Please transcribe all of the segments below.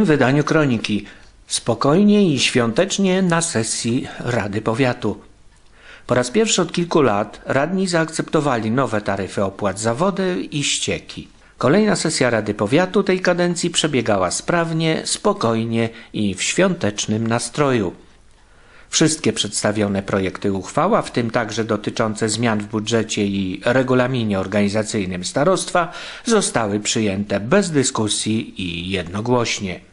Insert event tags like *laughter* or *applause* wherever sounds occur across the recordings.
tym wydaniu kroniki spokojnie i świątecznie na sesji Rady Powiatu. Po raz pierwszy od kilku lat radni zaakceptowali nowe taryfy opłat za wodę i ścieki. Kolejna sesja Rady Powiatu tej kadencji przebiegała sprawnie, spokojnie i w świątecznym nastroju. Wszystkie przedstawione projekty uchwała, w tym także dotyczące zmian w budżecie i regulaminie organizacyjnym starostwa, zostały przyjęte bez dyskusji i jednogłośnie.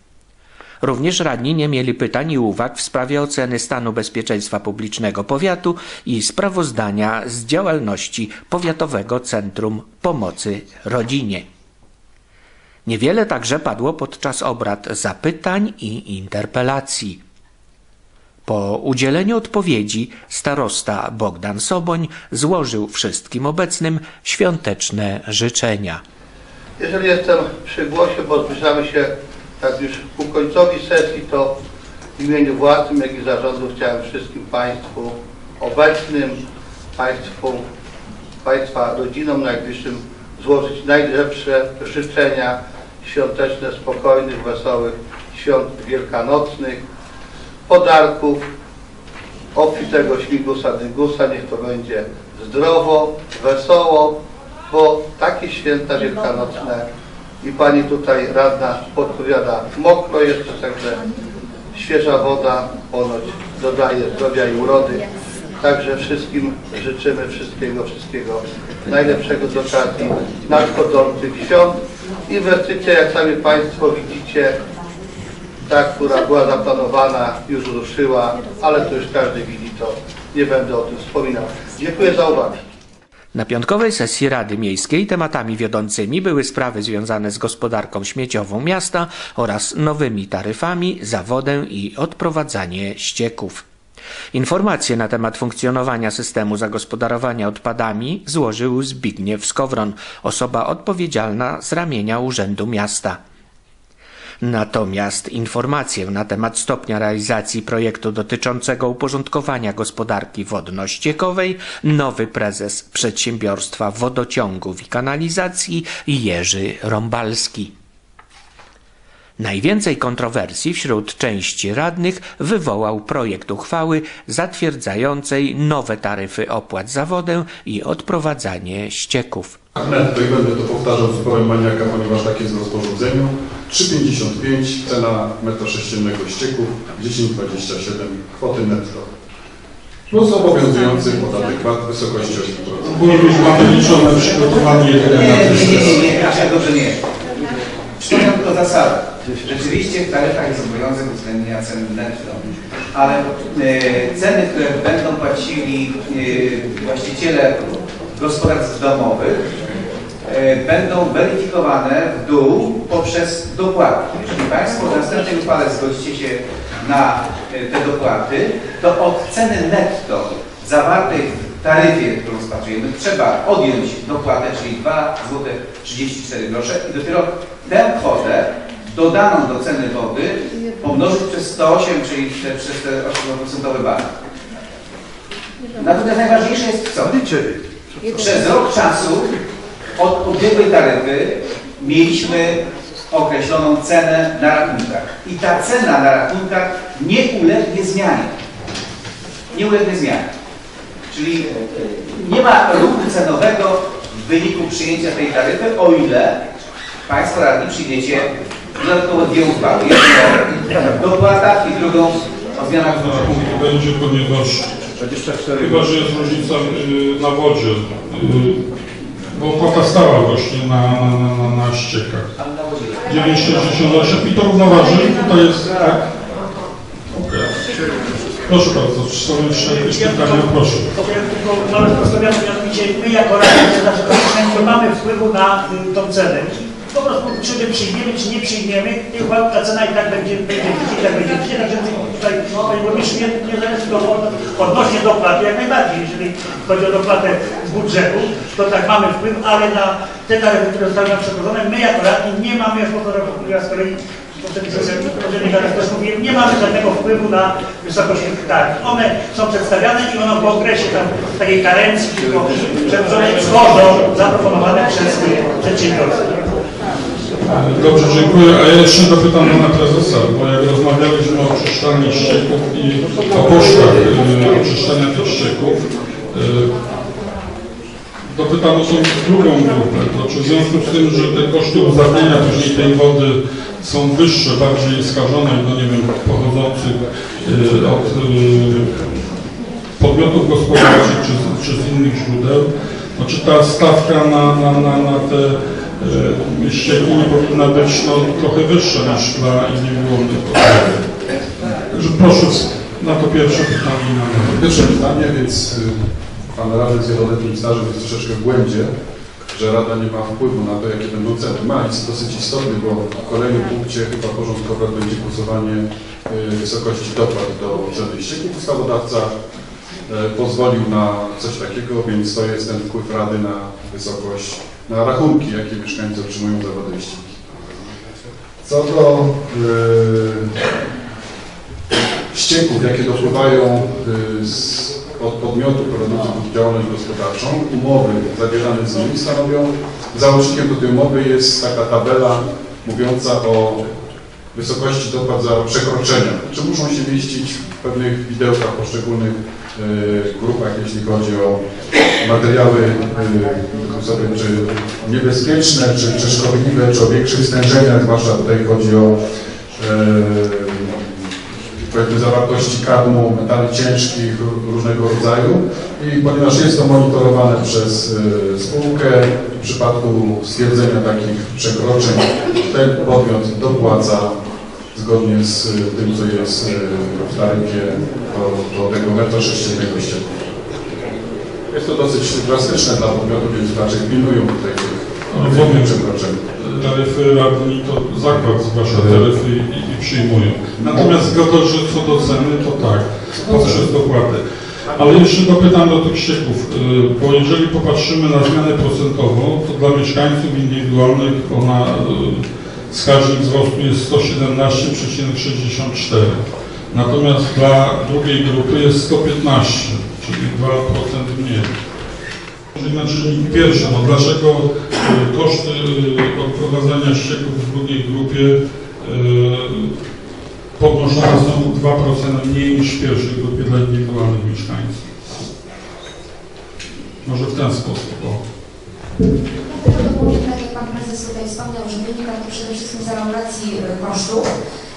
Również radni nie mieli pytań i uwag w sprawie oceny stanu bezpieczeństwa publicznego powiatu i sprawozdania z działalności Powiatowego Centrum Pomocy Rodzinie. Niewiele także padło podczas obrad zapytań i interpelacji. Po udzieleniu odpowiedzi starosta Bogdan Soboń złożył wszystkim obecnym świąteczne życzenia. Jeżeli jestem przy głosie, bo zbliżamy się tak już ku końcowi sesji, to w imieniu własnym, jak i zarządu chciałem wszystkim Państwu obecnym, Państwu, Państwa rodzinom najbliższym złożyć najlepsze życzenia świąteczne, spokojnych, wesołych świąt wielkanocnych, podarków, obfitego śmigusa dygusa, niech to będzie zdrowo, wesoło, bo takie święta wielkanocne i Pani tutaj radna podpowiada, mokro jest, także świeża woda ponoć dodaje zdrowia i urody. Także wszystkim życzymy wszystkiego, wszystkiego najlepszego z okazji nadchodzących świąt. Inwestycja, jak sami Państwo widzicie, ta, która była zaplanowana, już ruszyła, ale to już każdy widzi, to nie będę o tym wspominał. Dziękuję za uwagę. Na piątkowej sesji Rady Miejskiej tematami wiodącymi były sprawy związane z gospodarką śmieciową miasta oraz nowymi taryfami za wodę i odprowadzanie ścieków. Informacje na temat funkcjonowania systemu zagospodarowania odpadami złożył Zbigniew Skowron, osoba odpowiedzialna z ramienia Urzędu Miasta. Natomiast informację na temat stopnia realizacji projektu dotyczącego uporządkowania gospodarki wodno-ściekowej nowy prezes przedsiębiorstwa wodociągów i kanalizacji Jerzy Rąbalski. Najwięcej kontrowersji wśród części radnych wywołał projekt uchwały zatwierdzającej nowe taryfy opłat za wodę i odprowadzanie ścieków. Netto i będę to powtarzał zupełnie maniaka, ponieważ tak jest w rozporządzeniu. 3,55 cena metra sześciennego ścieków, 10,27 kwoty netto. Plus obowiązujący podatek VAT w wysokości 8%. Burmistrz mamy liczone przygotowanie Nie, na nie, ten nie, nie, stres. nie, nie, aż tak dobrze nie jest. Przypominam tylko zasadę. Rzeczywiście w taryfach jest obowiązek uwzględnienia cen netto, ale e, ceny, które będą płacili e, właściciele gospodarstw domowych e, będą weryfikowane w dół poprzez dopłaty. Jeżeli Państwo w następnej uchwale zgodzicie się na te dopłaty, to od ceny netto zawartej w taryfie, którą rozpatrujemy, trzeba odjąć dopłatę, czyli 2 zł 34 grosze i dopiero tę kwotę dodaną do ceny wody pomnożyć przez 108, czyli te, przez te 8% bar. Natomiast najważniejsze jest co? Przez rok czasu od ubiegłej taryfy mieliśmy określoną cenę na rachunkach. I ta cena na rachunkach nie ulegnie zmianie. Nie ulegnie zmianie. Czyli nie ma ruchu cenowego w wyniku przyjęcia tej taryfy, o ile Państwo radni przyjmiecie dodatkowo dwie uchwały. Jedną o dopłatach i drugą o zmianach w budżecie. Będzie ponieważ chyba, że jest różnica y, na wodzie, y, bo opłata stała właśnie na, na, na, na, na ściekach. 9,68 i to równoważy, tutaj jest tak. Proszę bardzo, jeszcze jakieś pytania? Proszę. Powiem tylko mamy postawione, mianowicie my jako Rada Gospodarcza nie mamy wpływu na y, tą cenę. Po prostu czy my przyjmiemy, czy nie przyjmiemy, i chyba ta cena i tak będzie, będzie dzisiaj, tak będzie dzisiaj, także tutaj Panie Burmistrzu nie, nie zależy do odnośnie dopłaty jak najbardziej, jeżeli chodzi o dopłatę z budżetu, to tak mamy wpływ, ale na te taryfy, które zostały nam przedłożone, my jako radni nie mamy, jak po z kolei nie mamy żadnego wpływu na wysokość tych taryf. One są przedstawiane i one po okresie tam takiej karencji, tylko przedłożone wchodzą zaproponowane przez przedsiębiorstwa. Dobrze, dziękuję. A ja jeszcze dopytam pana prezesa, bo jak rozmawialiśmy o oczyszczaniu ścieków i o kosztach y, oczyszczania tych ścieków, y, dopytam o tą drugą grupę. To czy w związku z tym, że te koszty uzadniania później tej wody są wyższe, bardziej skażone, no nie wiem, pochodzących y, od y, podmiotów gospodarczych czy, czy z innych źródeł, no czy ta stawka na, na, na, na te e, ścieki nie powinna być no, trochę wyższa niż dla indywidualnych podmiotów. Także proszę na to pierwsze pytanie. Pierwsze pytanie, więc y, Pan Radny z wieloletnim stażem jest troszeczkę w błędzie, że Rada nie ma wpływu na to, jakie będą ceny. Ma, jest dosyć istotny, bo w kolejnym punkcie chyba porządku obrad będzie głosowanie y, wysokości dopłat do ceny ścieków. Ustawodawca y, pozwolił na coś takiego, więc to jest ten wpływ Rady na wysokość, na rachunki, jakie mieszkańcy otrzymują za wodę i ścieki. Co do y, ścieków, jakie dopływają y, z, od podmiotów prowadzących działalność gospodarczą, umowy zawierane z nimi stanowią, załącznikiem do tej umowy jest taka tabela mówiąca o wysokości dopłat za przekroczenia. Czy muszą się mieścić w pewnych widełkach poszczególnych y, grupach, jeśli chodzi o materiały y, sobie, czy niebezpieczne, czy, czy szkodliwe, czy o większych stężeniach, zwłaszcza tutaj chodzi o y, powiedzmy zawartości kadmu, metali ciężkich ró- różnego rodzaju i ponieważ jest to monitorowane przez y, spółkę, w przypadku stwierdzenia takich przekroczeń ten podmiot dopłaca zgodnie z y, tym, co jest y, w taryfie do, do tego metra sześciennego ścieku. Jest to dosyć drastyczne dla podmiotów, więc raczej pilnują tutaj tych tych przekroczeń. Taryfy radni to zakład zgłasza taryfy i, i przyjmują. Natomiast zgoda, że co do ceny to tak, poprzez dopłaty. Ale jeszcze dopytam do tych ścieków, y, bo jeżeli popatrzymy na zmianę procentową, to dla mieszkańców indywidualnych ona y, wskaźnik wzrostu jest 117,64. Natomiast dla drugiej grupy jest 115, czyli 2% mniej. Na czynniki pierwsze, no dlaczego y, koszty y, odprowadzania ścieków w drugiej grupie y, podnoszone są 2% mniej niż w pierwszej grupie dla indywidualnych mieszkańców? Może w ten sposób. O. Tak, jak Pan Prezes tutaj wspomniał, że wynika to przede wszystkim z regulacji e, kosztów.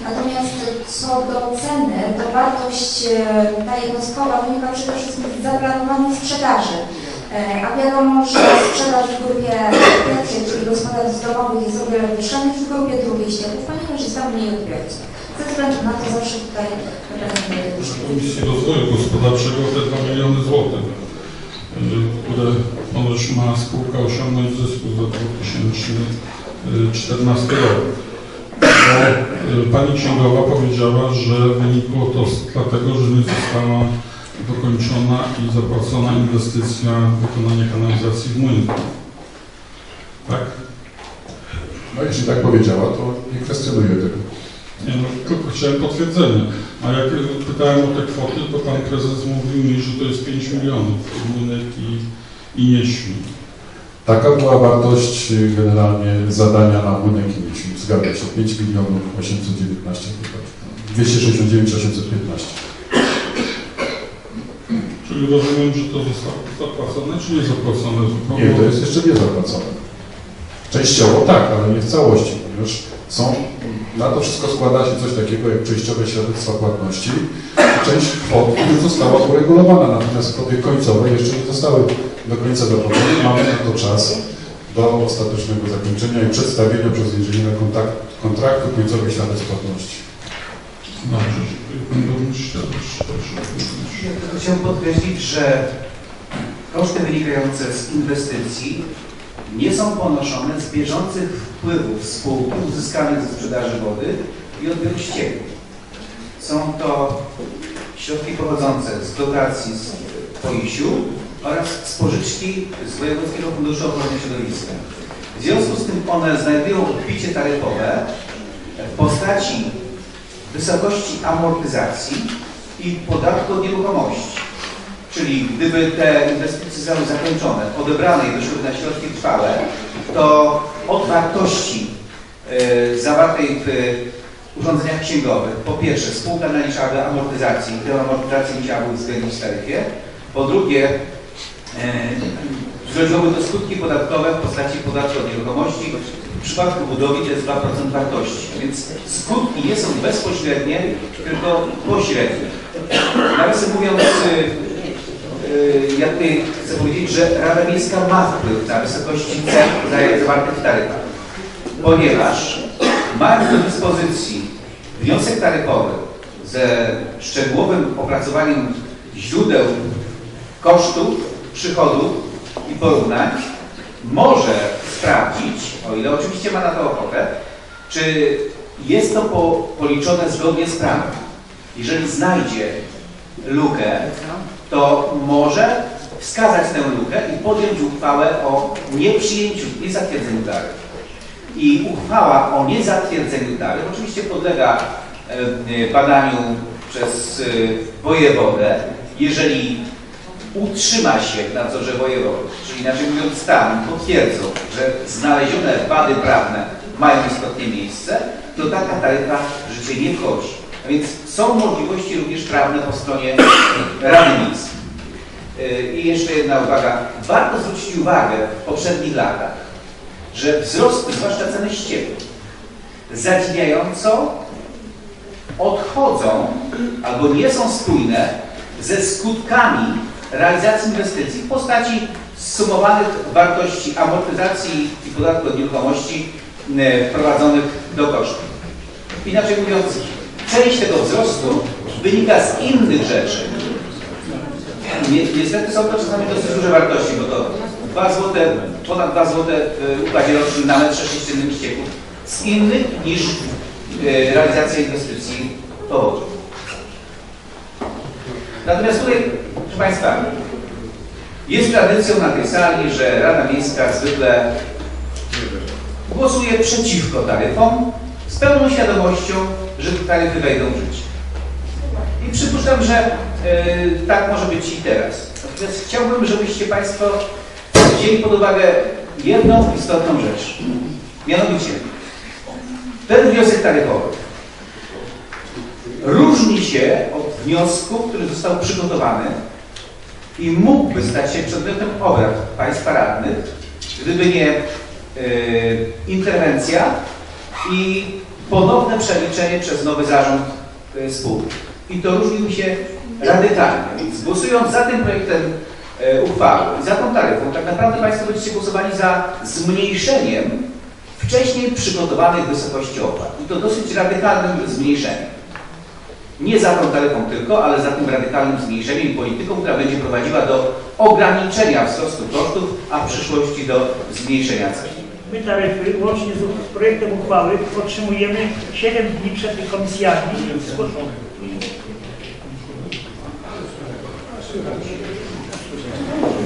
Natomiast e, co do ceny, to wartość e, ta jednostkowa wynika przede wszystkim z zaplanowanej sprzedaży. E, A wiadomo, że sprzedaż w grupie pierwszej, czyli gospodarstw domowych jest o wiele wyższa niż w grupie drugiej ścieków, ponieważ jest tam mniej odbiorców. Ze względu na to zawsze tutaj ścieki. Komisji Rozwoju Gospodarczego te 2 miliony złotych, y, które ponoć ma spółka osiągnąć zysku za 2014 rok. Bo, y, Pani księgowa powiedziała, że wynikło to z, dlatego, że nie została dokończona i zapłacona inwestycja wykonania kanalizacji w Młynku. Tak? No jeśli tak powiedziała, to nie kwestionuję tego. Nie, no, tylko chciałem potwierdzenie. A jak y, pytałem o te kwoty, to pan prezes mówił mi, że to jest 5 milionów młynek i, i nieśmi. Taka była wartość y, generalnie zadania na młynek i Mieśń. Zgadza się, 5 milionów 819 269 815. Czyli rozumiem, że to zostało zapłacone, czy nie zapłacone? Nie, to jest jeszcze nie zapłacone. Częściowo tak, ale nie w całości, ponieważ są, na to wszystko składa się coś takiego jak przejściowe świadectwa płatności. Część kwot już została uregulowana, natomiast kwoty końcowe jeszcze nie zostały do końca dopłacone. Mamy na to czas do ostatecznego zakończenia i przedstawienia przez inżyniera kontraktu końcowych świadectw płatności. Chciałbym podkreślić, że koszty wynikające z inwestycji nie są ponoszone z bieżących wpływów spółki uzyskanych ze sprzedaży wody i odbioru ścieków. Są to środki pochodzące z dotacji z POIŚ-u oraz z pożyczki z Wojewódzkiego Funduszu Ochrony Środowiska. W związku z tym one znajdują odbicie taryfowe w postaci wysokości amortyzacji i podatku od nieruchomości. Czyli gdyby te inwestycje zostały zakończone, odebrane i wyszły na środki trwałe, to od wartości e, zawartej w e, urządzeniach księgowych. Po pierwsze, spółka naliczałaby amortyzacji tę amortyzację musiałaby uwzględnić w taryfie. Po drugie, e, zrodziłoby to skutki podatkowe w postaci podatku od nieruchomości. W przypadku budowy to jest 2% wartości, więc skutki nie są bezpośrednie, tylko pośrednie. Nawiasem mówiąc, y, y, ja tutaj chcę powiedzieć, że Rada Miejska ma wpływ na wysokości cen za- zawartych w taryfach, ponieważ mając do dyspozycji wniosek taryfowy ze szczegółowym opracowaniem źródeł kosztów, przychodów i porównań, może sprawdzić, o ile oczywiście ma na to ochotę, czy jest to po, policzone zgodnie z prawem. Jeżeli znajdzie lukę, to może wskazać tę lukę i podjąć uchwałę o nieprzyjęciu, niezatwierdzeniu taryf. I uchwała o niezatwierdzeniu taryf oczywiście podlega e, badaniu przez e, wojewodę. Jeżeli utrzyma się w nadzorze wojewody, czyli inaczej mówiąc tam potwierdzą, że znalezione wady prawne mają istotnie miejsce, to taka taryfa życie nie wchodzi. A więc są możliwości również prawne po stronie *clears throat* Rady Miejskiej. Yy, I jeszcze jedna uwaga. Warto zwrócić uwagę w poprzednich latach, że wzrosty, zwłaszcza ceny ścieku, zadziwiająco odchodzą albo nie są spójne ze skutkami realizacji inwestycji w postaci sumowanych wartości amortyzacji i podatku od nieruchomości e, wprowadzonych do kosztów. Inaczej mówiąc, część tego wzrostu wynika z innych rzeczy. Ni- Niestety są to czasami dosyć duże wartości, bo to 2 złote, ponad 2 złote w układzie rocznym na metrze sześciennym ścieków z innych niż e, realizacja inwestycji powodu. Natomiast tutaj, proszę Państwa, jest tradycją na tej sali, że Rada Miejska zwykle głosuje przeciwko taryfom z pełną świadomością, że te taryfy wejdą w życie. I przypuszczam, że e, tak może być i teraz. Natomiast chciałbym, żebyście Państwo wzięli pod uwagę jedną istotną rzecz. Mianowicie, ten wniosek taryfowy różni się od wniosku, który został przygotowany i mógłby stać się przedmiotem obrad Państwa radnych, gdyby nie e, interwencja i ponowne przeliczenie przez nowy zarząd e, spółki. I to różnił się radykalnie. Więc głosując za tym projektem e, uchwały i za tą taryfą, tak naprawdę Państwo będziecie głosowali za zmniejszeniem wcześniej przygotowanych wysokości opłat. I to dosyć radykalnym zmniejszeniem. Nie za tą taryfą tylko, ale za tym radykalnym zmniejszeniem i polityką, która będzie prowadziła do ograniczenia wzrostu kosztów, a w przyszłości do zmniejszenia cen. My taryfy łącznie z, projektem uchwały otrzymujemy 7 dni przed tych komisjami.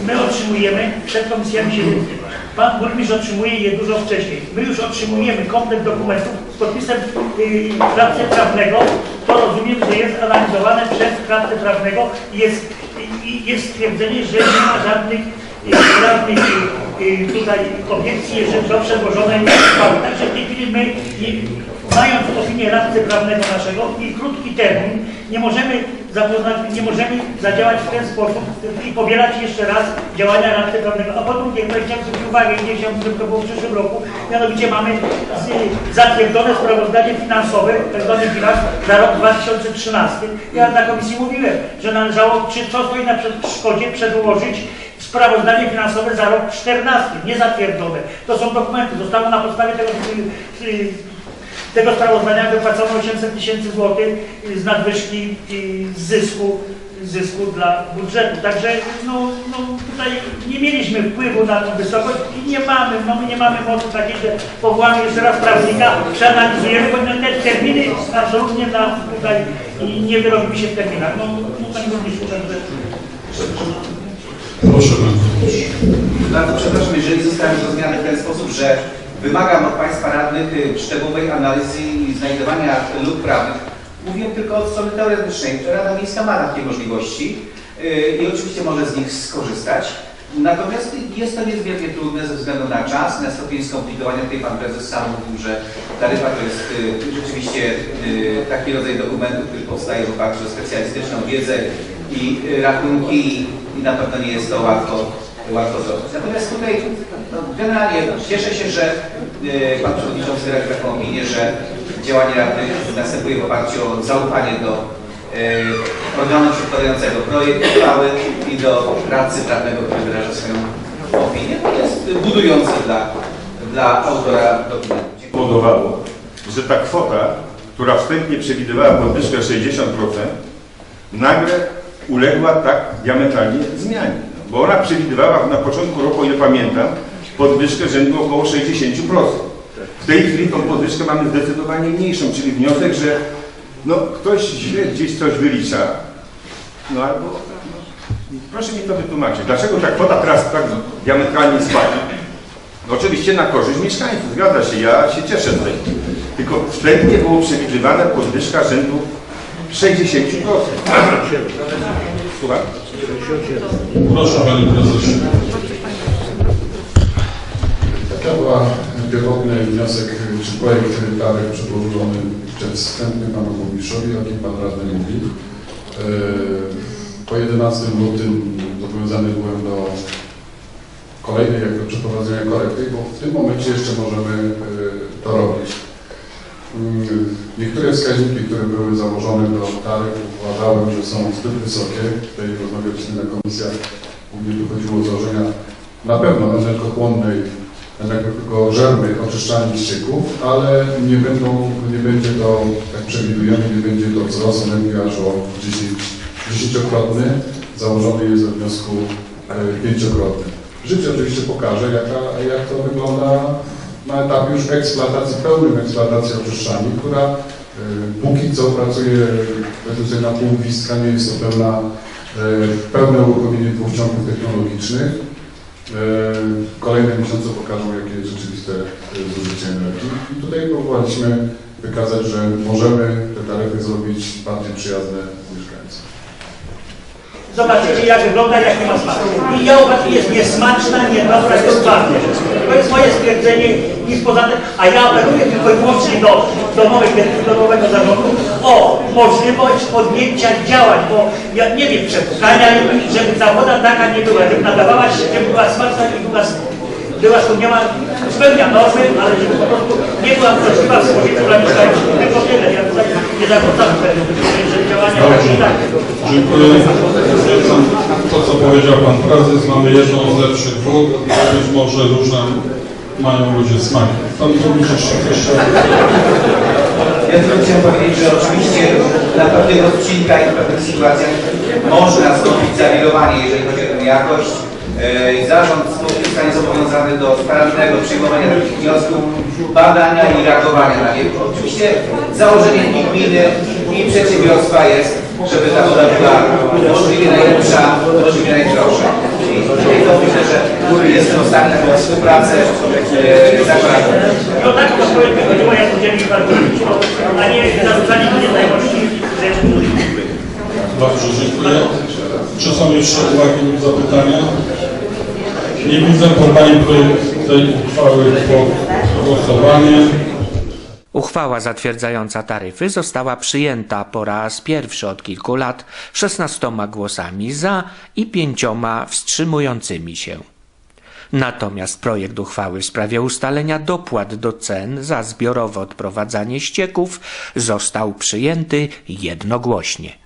My otrzymujemy przed komisjami 7 dni. Pan burmistrz otrzymuje je dużo wcześniej. My już otrzymujemy komplet dokumentów z podpisem yy, radcy prawnego. To rozumiem, że jest analizowane przez radcę prawnego i jest, i, jest stwierdzenie, że nie ma żadnych y, żadnych y, y, tutaj obiekcji, jeżeli do przedłożonej uchwały. Także w tej chwili my, nie- mając opinię radcy prawnego naszego i krótki termin, nie możemy zapoznać, nie możemy zadziałać w ten sposób i pobierać jeszcze raz działania radcy prawnego. A po drugie, no, chciałem zwrócić uwagę, nie żeby to było w przyszłym roku, mianowicie mamy z- zatwierdzone sprawozdanie finansowe, tak zwany bilans za rok 2013. Ja na komisji mówiłem, że należało, czy co stoi na przeszkodzie, przedłożyć sprawozdanie finansowe za rok 14, nie zatwierdzone. To są dokumenty, zostało na podstawie tego, y, y, tego sprawozdania wypłacono 800 tysięcy złotych z nadwyżki z zysku, zysku dla budżetu. Także no, no, tutaj nie mieliśmy wpływu na tą wysokość i nie mamy, no, my nie mamy mocy takiej, że powołamy jeszcze raz prawnika, przeanalizujemy, bo te terminy absolutnie nam tutaj i nie wyrobimy się w terminach. No, no Panie Burmistrzu, także... Proszę bardzo. Bardzo przepraszam, jeżeli zostały zrozumiane w ten sposób, że wymagam od Państwa radnych y, szczegółowej analizy i znajdowania luk prawnych. Mówiłem tylko od strony teoretycznej. Rada Miejska ma takie możliwości y, i oczywiście może z nich skorzystać. Natomiast jest to niezmiernie trudne ze względu na czas, na stopień skomplikowania. Tutaj Pan Prezes sam mówił, że taryfa to jest y, rzeczywiście taki rodzaj dokumentu, który powstaje w oparciu o specjalistyczną wiedzę i rachunki i na pewno nie jest to łatwo, łatwo zrobić. Natomiast tutaj no, generalnie cieszę się, że y, Pan Przewodniczący wyraził taką opinię, że działanie Rady następuje w oparciu o zaufanie do y, organu przedkładającego projekt uchwały i do radcy prawnego, który wyraża swoją opinię. To jest budujące dla, dla autora dokumentu. Powodowało, że ta kwota, która wstępnie przewidywała podwyżkę 60%, nagle uległa tak diametralnie zmianie. Bo ona przewidywała na początku roku, ile pamiętam, podwyżkę rzędu około 60%. W tej chwili tą podwyżkę mamy zdecydowanie mniejszą, czyli wniosek, że no, ktoś źle gdzieś coś wylicza, no albo no, proszę mi to wytłumaczyć, dlaczego ta kwota teraz tak diametralnie spada? No oczywiście na korzyść mieszkańców, zgadza się, ja się cieszę z tego. Tylko wstępnie było przewidywana podwyżka rzędu 60%. Słucham? Proszę Panie Prezesie. Taka była pierwotny wniosek, czy projekt taryf przedłożony przedwstępny panu burmistrzowi, o jakim pan radny mówi. Yy, Po 11 lutym zobowiązany byłem do kolejnej jakby przeprowadzenia korekty, bo w tym momencie jeszcze możemy yy, to robić. Yy, Niektóre wskaźniki, które były założone do taryf uważałem, że są zbyt wysokie. Tutaj rozmawialiśmy na komisjach, głównie tu chodziło o założenia na pewno energochłonnej energożernej oczyszczalni ścieków, ale nie będą, nie będzie to, jak przewidujemy, nie będzie to wzrost energii aż o 10, dziesięciokrotny, założony jest we wniosku e, pięciokrotny. Życie oczywiście pokaże, jaka, jak to wygląda na etapie już eksploatacji, pełnej eksploatacji oczyszczalni, która e, póki co pracuje powiedzmy na pół gwizdka, nie jest to pełna, e, pełne uruchomienie dwóch ciągów technologicznych. E, Kolejne miesiące pokażą, jakie jest rzeczywiste zużycie energii. I tutaj próbowaliśmy wykazać, że możemy te taryfy zrobić bardziej przyjazne mieszkańcom. Zobaczycie jak wygląda, jak nie ma smaku. I ja uważam, jest niesmaczna, niedobra, jest twarde. To jest moje stwierdzenie, nic poza tym, a ja apeluję tylko i wyłącznie do domowych, domowego zarządu o możliwość podjęcia działań, bo ja nie wiem, przepukania, żeby ta woda taka nie była, żeby nadawała się, żeby była smaczna i była, była spełniała, spełnia normy, ale żeby po prostu nie była wrażliwa w spożyciu dla mieszkańców. Tylko tyle, ja tutaj nie zarzucam, że, działania takie. Dziękuję. To, co powiedział Pan Prezes. Mamy jedną z lepszych wód. Być może różne mają ludzie smaki. Pan Burmistrz jeszcze coś chciał? Ja tylko chciałem powiedzieć, że oczywiście na pewnych odcinkach i w pewnych sytuacjach można zrobić zawirowanie, jeżeli chodzi o tę jakość. E, Zarząd spółki zostanie zobowiązany do starannego przyjmowania takich wniosków, badania i reagowania na nie. Oczywiście założeniem i gminy i przedsiębiorstwa jest, żeby ta woda była możliwie najlepsza, możliwie najzdrowsza. To myślę, że jestem ostatni taką współpracę e, zakładam. No tak to projekt wychodziło, jak udzielił bardzo a nie zarzucanie nieznajomości. Dobrze, dziękuję. Czy są jeszcze uwagi lub zapytania? Nie widzę. Poddaję projekt tej uchwały pod głosowanie. Uchwała zatwierdzająca taryfy została przyjęta po raz pierwszy od kilku lat 16 głosami za i pięcioma wstrzymującymi się. Natomiast projekt uchwały w sprawie ustalenia dopłat do cen za zbiorowe odprowadzanie ścieków został przyjęty jednogłośnie.